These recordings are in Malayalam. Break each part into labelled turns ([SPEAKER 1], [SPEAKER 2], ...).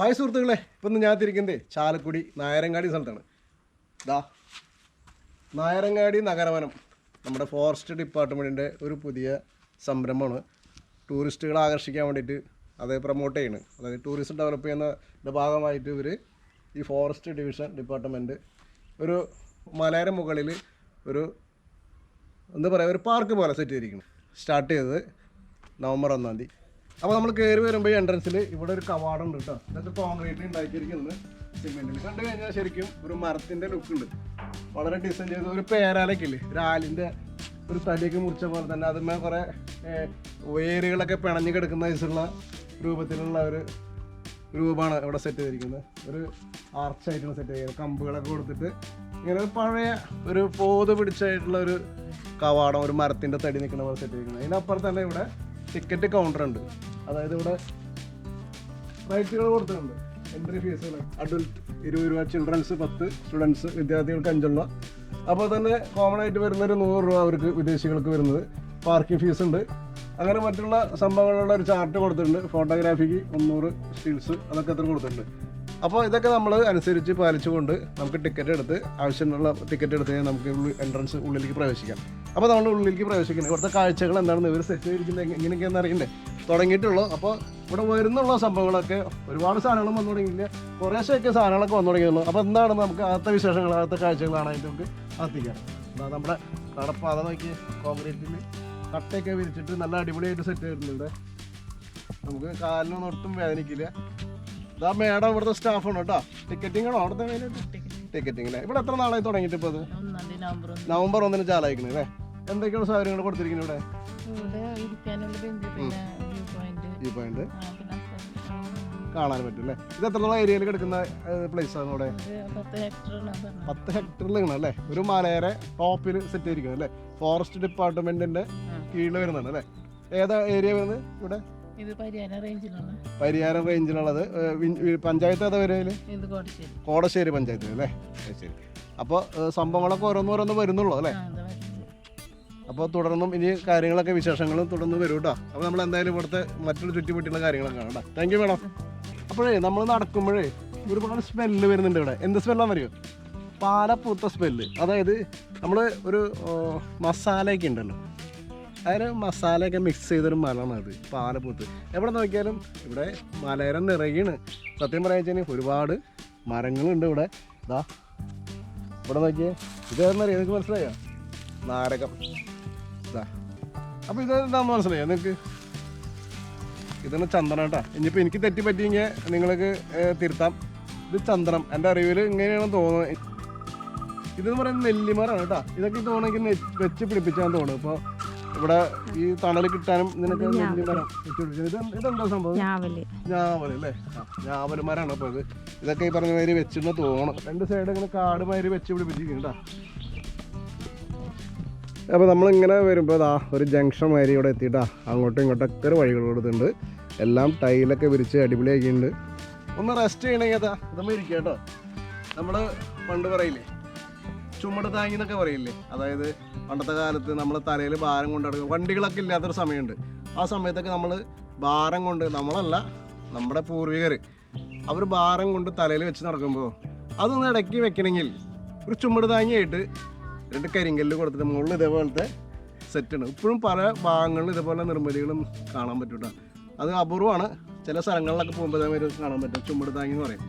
[SPEAKER 1] ഹായ് സുഹൃത്തുക്കളെ ഇപ്പം ഞാൻ തിരിക്കുന്നത് ചാലക്കുടി നായരങ്ങാടി സ്ഥലത്താണ്. ദാ നായരങ്ങാടി നഗരവനം നമ്മുടെ ഫോറസ്റ്റ് ഡിപ്പാർട്ട്മെന്റിന്റെ ഒരു പുതിയ സംരംഭമാണ്. ടൂറിസ്റ്റുകളെ ആകർഷിക്കാൻ വേണ്ടിയിട്ട് അത് പ്രൊമോട്ട് ചെയ്യണ്. അതായത് ടൂറിസം ഡെവലപ്പ് ചെയ്യുന്നതിന്റെ ഭാഗമായിട്ട് ഇവർ ഈ ഫോറസ്റ്റ് ഡിവിഷൻ ഡിപ്പാർട്ട്മെന്റ് ഒരു മലയുടെ മുകളിൽ ഒരു എന്താ പറയുക ഒരു പാർക്ക് പോലെ സെറ്റ് ചെയ്തിരിക്കുന്നു സ്റ്റാർട്ട് ചെയ്തത് നവംബർ ഒന്നാം തീയതി. അപ്പോൾ നമ്മൾ കയറി വരുമ്പോൾ എൻട്രൻസിൽ ഇവിടെ ഒരു കവാടം ഉണ്ട് കേട്ടോ ഇതൊക്കെ കോൺക്രീറ്റ് ഉണ്ടാക്കിയിരിക്കുന്നത് സിമെന്റിൽ കണ്ടു കഴിഞ്ഞാൽ ശരിക്കും ഒരു മരത്തിന്റെ ലുക്ക് ഉണ്ട്. വളരെ ഡിസൈൻ ചെയ്ത ഒരു പേരാലൊക്കെ ഇല്ലേ ഒരു ആലിന്റെ ഒരു തടിയൊക്കെ മുറിച്ച പോലെ തന്നെ. അതിന്മേ കുറേ വേരുകളൊക്കെ പിണഞ്ഞു കിടക്കുന്ന വയസ്സുള്ള രൂപത്തിലുള്ള ഒരു രൂപമാണ് ഇവിടെ സെറ്റ് ചെയ്തിരിക്കുന്നത്. ഒരു ആർച്ചായിട്ടുള്ള സെറ്റ് ചെയ്തിരിക്കുന്നത്. കമ്പുകളൊക്കെ കൊടുത്തിട്ട് ഇങ്ങനെ ഒരു പഴയ ഒരു പോത് പിടിച്ചായിട്ടുള്ള ഒരു കവാടം ഒരു മരത്തിന്റെ തടി നിൽക്കുന്ന പോലെ സെറ്റ് ചെയ്തിരിക്കുന്നത്. അതിനപ്പുറത്ത് തന്നെ ഇവിടെ ടിക്കറ്റ് കൗണ്ടർ ഉണ്ട്. അതായത് ഇവിടെ റൈറ്റുകൾ കൊടുത്തിട്ടുണ്ട്. എൻട്രി ഫീസുകൾ അഡൽട്ട് ഇരുപത് രൂപ ചിൽഡ്രൻസ് പത്ത് സ്റ്റുഡൻസ് വിദ്യാർത്ഥികൾക്ക് അഞ്ചുള്ള. അപ്പോൾ തന്നെ കോമൺ ആയിട്ട് വരുന്ന ഒരു നൂറ് രൂപ അവർക്ക് വിദേശികൾക്ക് വരുന്നത്. പാർക്കിംഗ് ഫീസ് ഉണ്ട്. അങ്ങനെ മറ്റുള്ള സംഭവങ്ങളുള്ള ഒരു ചാർട്ട് കൊടുത്തിട്ടുണ്ട്. ഫോട്ടോഗ്രാഫിക്ക് മുന്നൂറ് സ്റ്റിൽസ് അതൊക്കെ എത്ര കൊടുത്തിട്ടുണ്ട്. അപ്പോൾ ഇതൊക്കെ നമ്മൾ അനുസരിച്ച് പാലിച്ചുകൊണ്ട് നമുക്ക് ടിക്കറ്റ് എടുത്ത് ആവശ്യമുള്ള ടിക്കറ്റ് എടുത്ത് നമുക്ക് എൻട്രൻസ് ഉള്ളിലേക്ക് പ്രവേശിക്കാം. അപ്പോൾ നമ്മൾ ഉള്ളിലേക്ക് പ്രവേശിക്കുന്നത് ഇവിടുത്തെ കാഴ്ചകൾ എന്താണെന്ന് ഇവർ സെറ്റ് ചെയ്തിരിക്കുന്നത് എങ്ങ- എങ്ങനെയൊക്കെയാണെന്ന് അറിയണ്ടേ? തുടങ്ങിയിട്ടുള്ളൂ. അപ്പോൾ ഇവിടെ വരുന്നുള്ള സംഭവങ്ങളൊക്കെ ഒരുപാട് സാധനങ്ങളും വന്നു തുടങ്ങിയില്ല കുറേശ്ശെയൊക്കെ സാധനങ്ങളൊക്കെ വന്നു തുടങ്ങിയുള്ളൂ അപ്പോൾ എന്താണ് നമുക്ക് അകത്തെ വിശേഷങ്ങൾ അകത്തെ അതിന്റെ നമുക്ക് എത്തിക്കാം നമ്മുടെ നടപ്പാത നോക്കി കോൺക്രീറ്റിൽ കട്ടയൊക്കെ വിരിച്ചിട്ട് നല്ല അടിപൊളിയായിട്ട് സെറ്റ് ചെയ്തിട്ടുണ്ട് നമുക്ക് കാലിനൊന്നും ഒട്ടും വേദനിക്കില്ല. ഇതാ മേഡം ഇവിടുത്തെ സ്റ്റാഫാണ് കേട്ടോ. ടിക്കറ്റിംഗ് ആണോ അവിടുത്തെ മെയിനായിട്ട് ടിക്കറ്റിംഗ് അല്ലേ ഇവിടെ എത്ര നാളായി തുടങ്ങിയിട്ട് ഇപ്പോൾ അത്
[SPEAKER 2] നവംബർ ഒന്ന്.
[SPEAKER 1] നവംബർ ഒന്നിന് ചാലായിക്കണേ അല്ലേ? എന്തൊക്കെയാണ് സൗകര്യങ്ങൾ കൊടുത്തിരിക്കുന്നത് ഇവിടെ?
[SPEAKER 2] പോയിന്റ്.
[SPEAKER 1] ഈ. കാണാൻ പറ്റും അല്ലേ? ഇത് എത്ര ഏരിയയിൽ കിടക്കുന്ന പ്ലേസ് ആണ് ഇവിടെ
[SPEAKER 2] പത്ത്
[SPEAKER 1] ഹെക്ടറിൽ ഇങ്ങനെ അല്ലേ? ഒരു മലയുടെ ടോപ്പിൽ സെറ്റ് ചെയ്തിരിക്കുന്നത് അല്ലേ? ഫോറസ്റ്റ് ഡിപ്പാർട്ട്മെന്റിന്റെ കീഴിൽ വരുന്നതാണ് അല്ലേ? ഏതാ ഏരിയ വരുന്നത് ഇവിടെ?
[SPEAKER 2] ഇത് റേഞ്ചിലാണ്
[SPEAKER 1] പരിയാരം റേഞ്ചിലുള്ളത്. പഞ്ചായത്ത് ഏതാ
[SPEAKER 2] ഇത് കോടശ്ശേരി.
[SPEAKER 1] കോടശ്ശേരി പഞ്ചായത്ത് അല്ലേ? ശരി. അപ്പോൾ സംഭവങ്ങളൊക്കെ ഓരോന്നോരോന്ന് വരുന്നുള്ളൂ അല്ലേ? അപ്പോൾ തുടർന്നും ഇനി കാര്യങ്ങളൊക്കെ വിശേഷങ്ങളും തുടർന്ന് വരും കേട്ടോ അപ്പോൾ നമ്മൾ എന്തായാലും ഇവിടുത്തെ മറ്റൊരു ചുറ്റിപ്പറ്റിയുള്ള കാര്യങ്ങളൊക്കെ കാണാം താങ്ക് യു മേഡം അപ്പോഴേ നമ്മൾ നടക്കുമ്പോഴേ ഒരുപാട് സ്മെല്ല് വരുന്നുണ്ട് ഇവിടെ. എന്ത് സ്മെല്ലാന്ന് അറിയോ പാലപ്പൂത്ത സ്മെല്ല് അതായത് നമ്മൾ ഒരു മസാലയൊക്കെ ഉണ്ടല്ലോ. അതിന് മസാലയൊക്കെ മിക്സ് ചെയ്തൊരു മലമാണ് അത് പാലപ്പൂത്ത് എവിടെ നോക്കിയാലും ഇവിടെ മലയരം നിറയാണ്. സത്യം പറയാ വെച്ചാൽ ഒരുപാട് മരങ്ങളുണ്ട് ഇവിടെ. ഇതാ ഇവിടെ നോക്കിയേ. ഇതേന്നറിയാം നിങ്ങൾക്ക് മനസ്സിലായോ? നാരകം. ഇതാ അപ്പോൾ ഇത് മനസ്സിലായോ നിങ്ങൾക്ക് ഇതാണ് ചന്ദനം കേട്ടോ. ഇനിയിപ്പോൾ എനിക്ക് തെറ്റി പറ്റിയെങ്കിൽ നിങ്ങൾക്ക് തിരുത്താം. ഇത് ചന്ദനം. എന്റെ അറിവിൽ ഇങ്ങനെയാണ് തോന്നുന്നത് ഇതെന്ന് പറയുന്നത് നെല്ലിമരമാണ് കേട്ടോ. ഇതൊക്കെ തോന്നുന്നെങ്കിൽ വെച്ച് പിടിപ്പിച്ചാന്ന് തോന്നുന്നു ഇപ്പോൾ ഇവിടെ ഈ തണൽ കിട്ടാനും ഇതിനൊക്കെ വെച്ച് പിടിച്ചത് ഇത് ഇതെന്താ സംഭവം?
[SPEAKER 3] ഞാവൽ.
[SPEAKER 1] ഞാവൽ അല്ലേ? മരമാണ് അപ്പോൾ ഇത്. ഇതൊക്കെ ഈ പറഞ്ഞ മാതിരി വെച്ചിട്ട് തോന്നണം. രണ്ട് സൈഡ് ഇങ്ങനെ കാട് മാതിരി വെച്ച് പിടിപ്പിച്ചിരിക്കുന്നു കേട്ടോ അപ്പോൾ നമ്മളിങ്ങനെ വരുമ്പോൾ ദാ ഒരു ജംഗ്ഷൻ മാതിരി ഇവിടെ എത്തിയിട്ടാ അങ്ങോട്ടും ഇങ്ങോട്ടൊക്കെ ഒരു വഴികൾ കൊടുത്തിട്ടുണ്ട്. എല്ലാം ടൈലൊക്കെ വിരിച്ച് അടിപൊളിയാക്കിയിട്ടുണ്ട്. ഒന്ന് റെസ്റ്റ് ചെയ്യണമെങ്കിൽ അതാ ഇതമ്മ ഇരിക്കുക കേട്ടോ. നമ്മൾ പണ്ട് പറയില്ലേ ചുമട് താങ്ങി എന്നൊക്കെ പറയില്ലേ? അതായത് പണ്ടത്തെ കാലത്ത് നമ്മൾ തലയിൽ ഭാരം കൊണ്ട് നടക്കും. വണ്ടികളൊക്കെ ഇല്ലാത്തൊരു സമയമുണ്ട്. ആ സമയത്തൊക്കെ നമ്മൾ ഭാരം കൊണ്ട് നമ്മളല്ല നമ്മുടെ പൂർവികർ അവർ ഭാരം കൊണ്ട് തലയിൽ വെച്ച് നടക്കുമ്പോൾ അതൊന്ന് ഇടയ്ക്ക് വെക്കണമെങ്കിൽ ഒരു ചുമട് താങ്ങിയായിട്ട് രണ്ട് കരിങ്കല്ല് കൊടുത്തിട്ട് മുകളിൽ ഇതേപോലത്തെ സെറ്റാണ് ഇപ്പോഴും പല ഭാഗങ്ങളിലും ഇതേപോലെ നിർമ്മിതികളും കാണാൻ പറ്റൂട്ടോ. അത് അപൂർവമാണ്. ചില സ്ഥലങ്ങളിലൊക്കെ പോകുമ്പോൾ ഇതേമാതിരി കാണാൻ പറ്റും. ചുമട് താങ്ങി എന്ന് പറയും.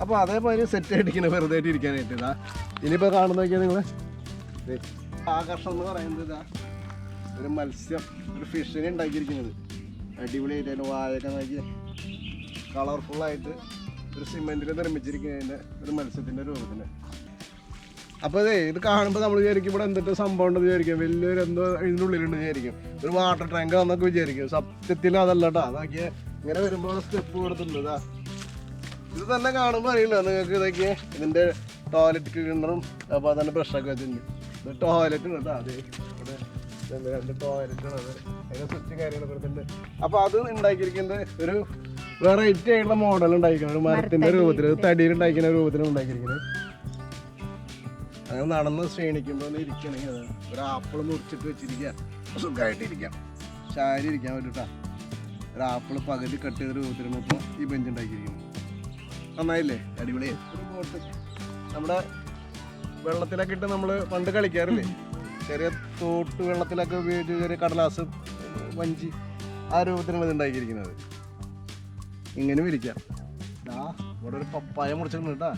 [SPEAKER 1] അപ്പോൾ അതേപോലെ സെറ്റ് ആയിട്ടിരിക്കുന്നത് വെറുതെ ആയിട്ട് ഇരിക്കാനായിട്ട് ഇതാ. ഇനിയിപ്പോൾ കാണുന്ന നോക്കിയാൽ നിങ്ങൾ ആകർഷണം എന്ന് പറയുന്നത് ഇതാ. ഒരു മത്സ്യം ഒരു ഫിഷിനെ ഉണ്ടാക്കിയിരിക്കുന്നത്. അടിപൊളിയായിട്ട് അതിന് വാഴയൊക്കെ നോക്കി കളർഫുള്ളായിട്ട് ഒരു സിമെന്റിൽ നിർമ്മിച്ചിരിക്കുന്നതിന്റെ ഒരു മത്സ്യത്തിന്റെ രൂപത്തിൽ അപ്പോൾ അതെ ഇത് കാണുമ്പോൾ നമ്മൾ വിചാരിക്കും ഇവിടെ എന്തൊക്കെ സംഭവം ഉണ്ടെന്ന് വിചാരിക്കും. വലിയൊരു എന്തോ ഇതിന്റെ ഉള്ളിലുണ്ടെന്ന് വിചാരിക്കും. ഒരു വാട്ടർ ടാങ്ക് എന്നൊക്കെ വിചാരിക്കും. സത്യത്തിൽ അതല്ല കേട്ടോ അതൊക്കെ ഇങ്ങനെ വരുമ്പോൾ സ്റ്റെപ്പ് കൊടുത്തിട്ടുണ്ട്. ഇതാ തന്നെ കാണുമ്പോൾ അറിയില്ല. നിങ്ങൾക്ക് ഇതൊക്കെ ഇതിന്റെ ടോയ്ലറ്റ് ക്ലീനറും അപ്പോൾ തന്നെ ബ്രഷൊക്കെ വെച്ചിട്ടുണ്ട്. ഇത് ടോയ്ലറ്റ് കേട്ടോ അതെ ഇവിടെ രണ്ട് ടോയ്ലറ്റ് അത്. അതിന്റെ സ്വിച്ച് കാര്യങ്ങളൊക്കെ കൊടുത്തിട്ടുണ്ട് അപ്പോൾ അത് ഉണ്ടാക്കിയിരിക്കുന്നത് ഒരു വെറൈറ്റി ആയിട്ടുള്ള മോഡൽ ഉണ്ടായിരിക്കുന്നത് ഒരു മരത്തിന്റെ രൂപത്തിൽ തടിയിൽ ഉണ്ടാക്കുന്ന രൂപത്തിൽ ഉണ്ടാക്കിയിരിക്കുന്നത്. അങ്ങനെ നടന്ന് ക്ഷീണിക്കുമ്പോൾ ഇരിക്കണെങ്കിൽ അതാണ് ഒരു ആപ്പിൾ മുറിച്ചിട്ട് വെച്ചിരിക്കുക. സുഖമായിട്ടിരിക്കാം ശാരി ഇരിക്കാൻ വേണ്ടിട്ടാ ഒരു ആപ്പിൾ പകുതി കട്ട് ചെയ്ത രൂപത്തിലാണ് ഇപ്പോൾ ഈ ബെഞ്ച് ഉണ്ടാക്കിയിരിക്കുന്നത് നന്നായില്ലേ? അടിപൊളി ഒരു ബോട്ട് നമ്മുടെ വെള്ളത്തിലൊക്കെ ഇട്ട് നമ്മൾ പണ്ട് കളിക്കാറില്ലേ? ചെറിയ തോട്ട് വെള്ളത്തിലൊക്കെ ഉപയോഗിച്ച് ചെറിയ കടലാസ് വഞ്ചി ആ രൂപത്തിലാണ് ഇത് ഉണ്ടാക്കിയിരിക്കുന്നത്. ഇങ്ങനെ വിരിക്കാം. ആ ഇവിടെ ഒരു പപ്പായ മുറിച്ചിട്ടുണ്ട് കേട്ടാ.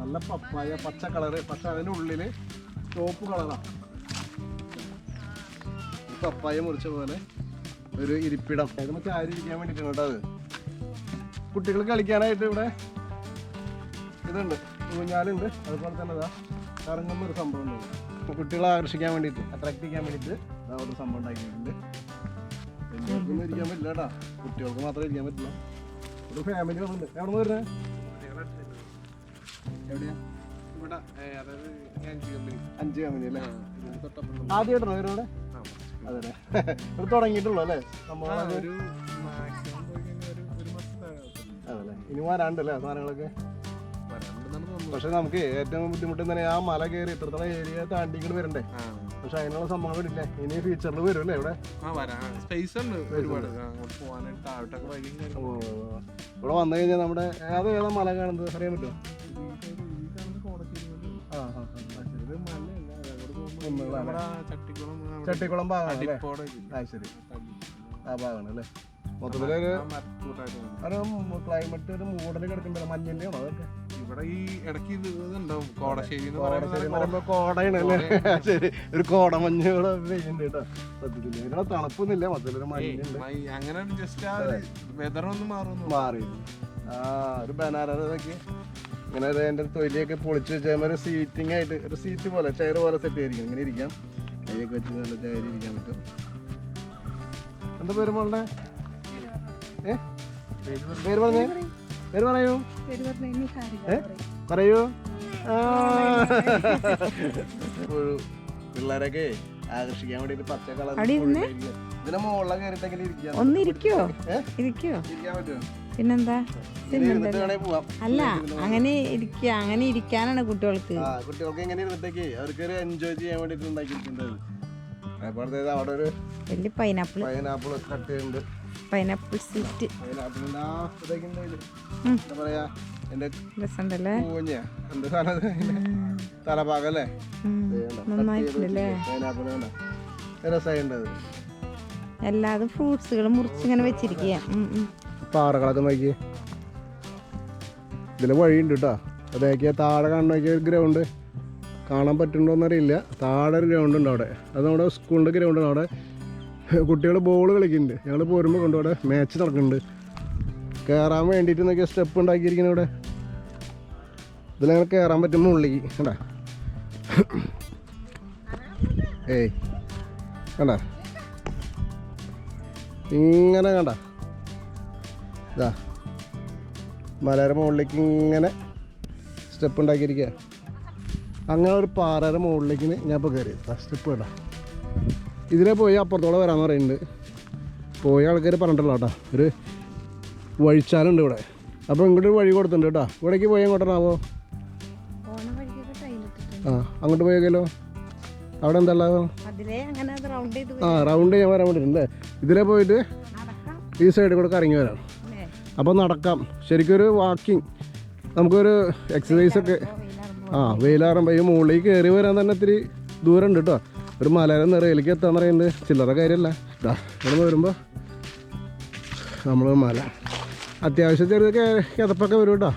[SPEAKER 1] നല്ല പപ്പായ പച്ച കളറ്. പക്ഷെ അതിന്റെ ഉള്ളിൽ ടോപ്പ് കളറാണ് പപ്പായ മുറിച്ച പോലെ ഒരു ഇരിപ്പിടം. അത് നമുക്ക് ആരും ഇരിക്കാൻ വേണ്ടിയിട്ടാണ് കേട്ടോ അത്. കുട്ടികൾ കളിക്കാനായിട്ട് ഇവിടെ ഇതുണ്ട് ഊഞ്ഞാലുണ്ട്. അതുപോലെ തന്നെ ഇതാ കറങ്ങുന്ന ഒരു സംഭവം ഉണ്ട്. കുട്ടികളെ ആകർഷിക്കാൻ വേണ്ടിയിട്ട് അട്രാക്ട് ചെയ്യാൻ വേണ്ടിയിട്ട് ഒരു സംഭവം ഉണ്ടാക്കിയിട്ടുണ്ട്. എല്ലാവർക്കും ഇരിക്കാൻ പറ്റില്ല കേട്ടാ. കുട്ടികൾക്ക് മാത്രമേ ഇരിക്കാൻ പറ്റില്ല. ഒരു ഫാമിലി വന്നിട്ടുണ്ട് എവിടെ നിന്ന് വരുന്നത് എവിടെയാ?
[SPEAKER 3] അഞ്ച് കമ്പനി
[SPEAKER 1] അല്ലേ? ആദ്യമായിട്ടാണോ ഇവരോടെ അതെ ഇവിടെ തുടങ്ങിയിട്ടുള്ളൂ അല്ലേ?
[SPEAKER 3] മാസത്തെ
[SPEAKER 1] അതല്ലേ ഇനി വരാണ്ടല്ലേ സാധനങ്ങളൊക്കെ? പക്ഷെ നമുക്ക് ഏറ്റവും ബുദ്ധിമുട്ട് തന്നെ ആ മല കയറി ഇത്രത്തോളം ഏരിയ താണ്ടി ഇങ്ങോട്ട് വരണ്ടേ. പക്ഷെ അതിനുള്ള സംഭവങ്ങൾ ഇല്ല? ഇനി ഫ്യൂച്ചറിൽ വരും അല്ലേ ഇവിടെ?
[SPEAKER 3] സ്പേസ് ഉണ്ട് ഒരുപാട്.
[SPEAKER 1] ഇവിടെ വന്നു കഴിഞ്ഞാൽ നമ്മുടെ അത് ഏതാ മല കാണുന്നത്? അറിയാൻ പറ്റുമോ?
[SPEAKER 3] ചട്ടിക്കുളം
[SPEAKER 1] ഭാഗമാണ് ശരി. ആ ഭാഗമാണ് അല്ലേ? മൊത്തത്തിലൊരു ക്ലൈമറ്റ് ഒരു മൂടൽ കിടക്കുമ്പോഴാണ് മഞ്ഞിന്റെ ആണോ അതൊക്കെ?
[SPEAKER 3] ഇവിടെ ഈ ഇടയ്ക്ക് ഇത് ഇതുണ്ടാവും. കോടശ്ശേരി എന്ന്
[SPEAKER 1] കോടശ്ശേരി എന്ന്
[SPEAKER 3] പറയുന്നത്
[SPEAKER 1] കോടയാണ് അല്ലേ? ശരി. ഒരു കോടമഞ്ഞ് ഇവിടെ പെയ്യുന്നുണ്ട് കേട്ടോ. സത്യത്തിൽ ഇതിനുള്ള തണുപ്പൊന്നുമില്ല. മൊത്തത്തിലൊരു മഞ്ഞുണ്ട്
[SPEAKER 3] മൈ- അങ്ങനെ ജസ്റ്റ് ആ വെതർ ഒന്ന് മാറുന്നു.
[SPEAKER 1] മാറി ആ ഒരു ബനാറൊക്കെ ഇങ്ങനെ അതിന്റെ തൊലിയൊക്കെ പൊളിച്ച് വെച്ചാൽ ഒരു സീറ്റിംഗ് ആയിട്ട് ഒരു സീറ്റ് പോലെ ചെയർ പോലെ സെറ്റ് ആയിരിക്കും ഇങ്ങനെ ഇരിക്കാം. കൈയൊക്കെ വെച്ച് നല്ല ചെയർ ഇരിക്കാൻ പറ്റും. എന്താ പേര് മോളുടെ? ഏ? പേര് പറഞ്ഞേ? പേര് പറയൂ. പറയൂ. പിള്ളേരൊക്കെ ആകർഷിക്കാൻ വേണ്ടി പച്ച കളർ മുകളിലെ ഇരിക്കാം
[SPEAKER 4] ഒന്ന് ഇരിക്കോ? ഇരിക്കോ
[SPEAKER 1] ഇരിക്കാൻ പറ്റുമോ
[SPEAKER 4] പിന്നെന്താ? അല്ല അങ്ങനെ ഇരിക്കുക. അങ്ങനെ ഇരിക്കാനാണ് കുട്ടികൾക്ക്.
[SPEAKER 1] ആ കുട്ടികൾക്ക് എങ്ങനെ അവർക്ക് ഒരു എൻജോയ് ചെയ്യാൻ വേണ്ടിട്ട് ഉണ്ടാക്കിയിരിക്കുന്നത്. അവിടെ ഒരു
[SPEAKER 4] വലിയ പൈനാപ്പിൾ
[SPEAKER 1] പൈനാപ്പിൾ കട്ട് ചെയ്യുന്നുണ്ട്.
[SPEAKER 4] പൈനാപ്പിൾ
[SPEAKER 1] സീറ്റ് ഇതിൽ.
[SPEAKER 4] രസമുണ്ടല്ലേ?
[SPEAKER 1] പൂഞ്ഞ എന്ത് സാധനം അത്? തലഭാഗം അല്ലേ?
[SPEAKER 4] ഉം. നന്നായിട്ടുണ്ടല്ലേ
[SPEAKER 1] അത്
[SPEAKER 4] എല്ലാതും ഫ്രൂട്ട്സുകൾ മുറിച്ചിങ്ങനെ വെച്ചിരിക്കുക.
[SPEAKER 1] പാറകളൊക്കെ നോക്കി. ഇതിൽ വഴിയുണ്ട് കേട്ടോ അതൊക്കെ താഴെ കാണുന്ന ഗ്രൗണ്ട്. കാണാൻ പറ്റുന്നുണ്ടോയെന്ന് അറിയില്ല താഴെ ഒരു ഗ്രൗണ്ട് ഉണ്ട് അവിടെ. അത് നമ്മുടെ സ്കൂളിന്റെ ഗ്രൗണ്ട് ആണ്. അവിടെ കുട്ടികൾ ബോൾ കളിക്കുന്നുണ്ട്. ഞങ്ങൾ പോരുമ്പോൾ കൊണ്ട് അവിടെ മാച്ച് നടക്കുന്നുണ്ട്. കയറാൻ വേണ്ടിയിട്ട് എന്നൊക്കെ സ്റ്റെപ്പ് ഉണ്ടാക്കിയിരിക്കുന്നത് ഇവിടെ. ഇതിലങ്ങനെ കയറാൻ പറ്റും ഉള്ളിക്ക് കണ്ടാ? ഏയ്. കണ്ടാ? ഇങ്ങനെ കണ്ട? ഇതാ. മലയുടെ മുകളിലേക്ക് ഇങ്ങനെ സ്റ്റെപ്പ് ഉണ്ടാക്കിയിരിക്കുക അങ്ങനെ ഒരു പാറയുടെ മുകളിലേക്ക് ഞാൻ ഇപ്പോൾ കയറി സ്റ്റെപ്പ് കേട്ടോ ഇതിലെ പോയി അപ്പുറത്തോടെ വരാമെന്ന് പറയുന്നുണ്ട്. പോയ ആൾക്കാർ പറഞ്ഞിട്ടുള്ള കേട്ടോ ഒരു വഴിച്ചാലുണ്ട് ഇവിടെ. അപ്പോൾ ഇങ്ങോട്ട് ഒരു വഴി കൊടുത്തിട്ടുണ്ട് കേട്ടോ. ഇവിടേക്ക് പോയി എങ്ങോട്ടാണാവോ ആ അങ്ങോട്ട് പോയേക്കല്ലോ അവിടെ എന്താ ഉള്ളത്?
[SPEAKER 4] അങ്ങനെ അത് റൗണ്ട് ചെയ്ത്
[SPEAKER 1] ആ റൗണ്ട് ചെയ്യാൻ വരാൻ വേണ്ടിയിട്ടുണ്ട് ഇതിലെ പോയിട്ട് ഈ സൈഡിൽ കൂടെ കറങ്ങി വരാം. അപ്പോൾ നടക്കാം. ശരിക്കും ഒരു വാക്കിംഗ് നമുക്കൊരു എക്സസൈസ് ഒക്കെ ആ വെയിലാറുമ്പോൾ ഈ മുകളിലേക്ക് കയറി വരാൻ തന്നെ ഇത്തിരി ദൂരം ഉണ്ട് കേട്ടോ. ഒരു മലയുടെ നിറയിലേക്ക് എത്താന്ന് പറയുന്നത് ചില്ലറ കാര്യമല്ല. ഇവിടെ വരുമ്പോൾ നമ്മൾ മല. അത്യാവശ്യം ചെറിയ കിതപ്പൊക്കെ വരും കേട്ടോ.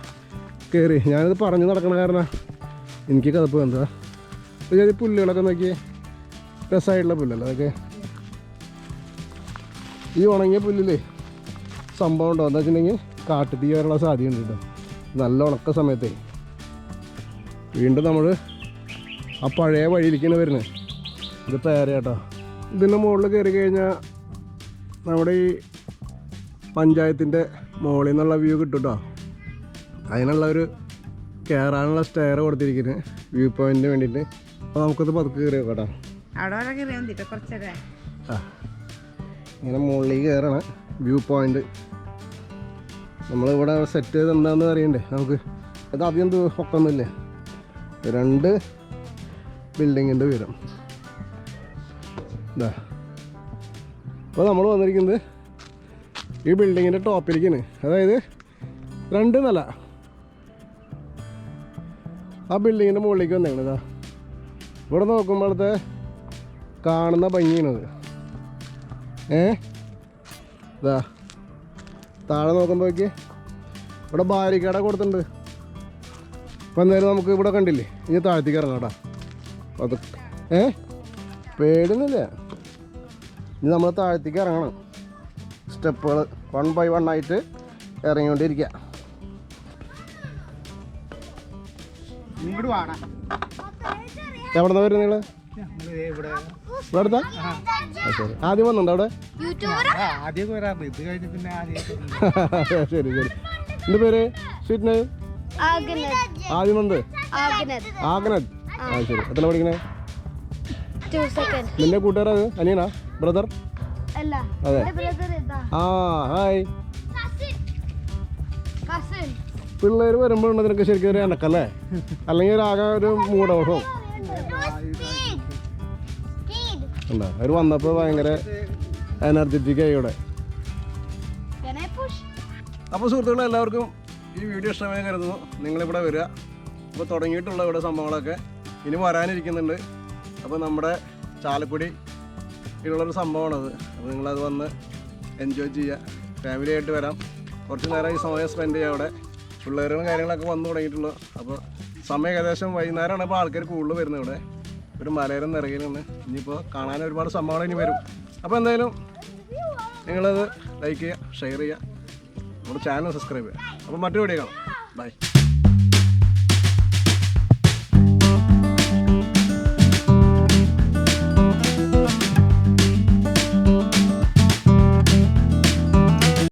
[SPEAKER 1] കയറി ഞാനിത് പറഞ്ഞു നടക്കണ കാരണം എനിക്ക് കിതപ്പ് എന്താ ചെറിയ പുല്ലുകളൊക്കെ നോക്കി രസമായിട്ടുള്ള പുല്ലല്ല അതൊക്കെ? ഈ ഉണങ്ങിയ പുല്ലില്ലേ സംഭവം ഉണ്ടോ? എന്താ വെച്ചിട്ടുണ്ടെങ്കിൽ കാട്ടുതീ വരാനുള്ള സാധ്യതയുണ്ട് കേട്ടോ. നല്ല ഉണക്ക സമയത്തേ. വീണ്ടും നമ്മൾ ആ പഴയ വഴിയിലേക്കാണ് വരുന്നത്. ഇത് പേര കേട്ടോ ഇതിന്റെ മുകളിൽ കയറി കഴിഞ്ഞാൽ നമ്മുടെ ഈ പഞ്ചായത്തിന്റെ മുകളിൽ നിന്നുള്ള വ്യൂ കിട്ടും കേട്ടോ അതിനുള്ള ഒരു കയറാനുള്ള സ്റ്റെയർ കൊടുത്തിരിക്കുന്നത് വ്യൂ പോയിന്റിന് വേണ്ടിയിട്ട്. അപ്പോൾ നമുക്കത് പതുക്കെ കയറി കേട്ടോ.
[SPEAKER 4] വരെ
[SPEAKER 1] ആ. ഇങ്ങനെ മുകളിലേക്ക് കയറണം. വ്യൂ പോയിന്റ് നമ്മളിവിടെ സെറ്റ് ചെയ്ത് എന്താണെന്ന് അറിയണ്ടേ? നമുക്ക് ഇത് അധികം ഒക്കെ ഒന്നുമില്ല രണ്ട് ബിൽഡിങ്ങിന്റെ ഉയരം. അപ്പോൾ നമ്മൾ വന്നിരിക്കുന്നത് ഈ ബിൽഡിങ്ങിന്റെ ടോപ്പിലേക്കാണ് അതായത് രണ്ട് നില. ആ ബിൽഡിങ്ങിന്റെ മുകളിലേക്ക് വന്നേക്കണ് ഇവിടെ നോക്കുമ്പോഴത്തെ കാണുന്ന ഭംഗിയാണത് ഏ? ഇതാ താഴെ നോക്കുമ്പോഴേക്ക് ഇവിടെ ബാരിക്കേട കൊടുത്തിട്ടുണ്ട്. അപ്പം എന്തായാലും നമുക്ക് ഇവിടെ കണ്ടില്ലേ? ഇനി താഴത്തേക്ക് ഇറങ്ങാം കേട്ടോ. അത് ഏ? പേടുന്നില്ല ഇനി നമ്മൾ താഴത്തേക്ക് ഇറങ്ങണം. സ്റ്റെപ്പുകൾ വൺ ബൈ വൺ ആയിട്ട് ഇറങ്ങിക്കൊണ്ടിരിക്കുക എവിടെന്നാ നിങ്ങൾ?
[SPEAKER 5] വരുന്നത് ഇവിടെ.
[SPEAKER 1] അടുത്താ ശരി. ആദ്യം വന്നുണ്ടോ അവിടെ? ശരി ശരി. എന്റെ പേര്? സ്വീറ്റ് ആദ്യം വന്നത്? ആഗ്നത് ആ ശരി. എത്ര പഠിക്കണേ? നിന്റെ കൂട്ടുകാരത്? അനിയനാ? ബ്രദർ
[SPEAKER 6] അല്ല.
[SPEAKER 1] അതെ.
[SPEAKER 6] ബ്രദർ ഇതാ
[SPEAKER 1] ആ ഹായ്
[SPEAKER 6] കസിൻ
[SPEAKER 1] പിള്ളേർ വരുമ്പോൾ ഉള്ളതിനൊക്കെ ശരിക്കും ഒരു എണക്കല്ലേ അല്ലെങ്കിൽ ഒരു ആകെ ഒരു മൂടോഷവും ഉണ്ടോ? അവർ വന്നപ്പോൾ ഭയങ്കര എനർജറ്റിക് ആയി ഇവിടെ. അപ്പോൾ സുഹൃത്തുക്കളെ എല്ലാവർക്കും ഈ വീഡിയോ ഇഷ്ടമായി കരുതുന്നു. നിങ്ങളിവിടെ വരിക. അപ്പോൾ തുടങ്ങിയിട്ടുള്ള ഇവിടെ സംഭവങ്ങളൊക്കെ ഇനി വരാനിരിക്കുന്നുണ്ട്. അപ്പോൾ നമ്മുടെ ചാലക്കുടി ഉള്ളൊരു സംഭവമാണത്. അപ്പോൾ നിങ്ങളത് വന്ന് എൻജോയ് ചെയ്യുക ഫാമിലി ആയിട്ട് വരാം. കുറച്ച് നേരം ഈ സമയം സ്പെൻഡ് ചെയ്യുക അവിടെ. പിള്ളേരും കാര്യങ്ങളൊക്കെ വന്നു തുടങ്ങിയിട്ടുള്ളൂ. അപ്പോൾ സമയം ഏകദേശം വൈകുന്നേരമാണ് ഇപ്പോൾ ആൾക്കാർ കൂടുതൽ വരുന്നത് ഇവിടെ. ഒരു മലയോരം നിറയിലാണ് ഇനിയിപ്പോൾ കാണാൻ ഒരുപാട് സംഭവങ്ങൾ ഇനി വരും. അപ്പോൾ എന്തായാലും നിങ്ങളത് ലൈക്ക് ചെയ്യുക ഷെയർ ചെയ്യുക നമ്മുടെ ചാനൽ സബ്സ്ക്രൈബ് ചെയ്യുക അപ്പോൾ മറ്റൊരു വീഡിയോ കാണാം. ബൈ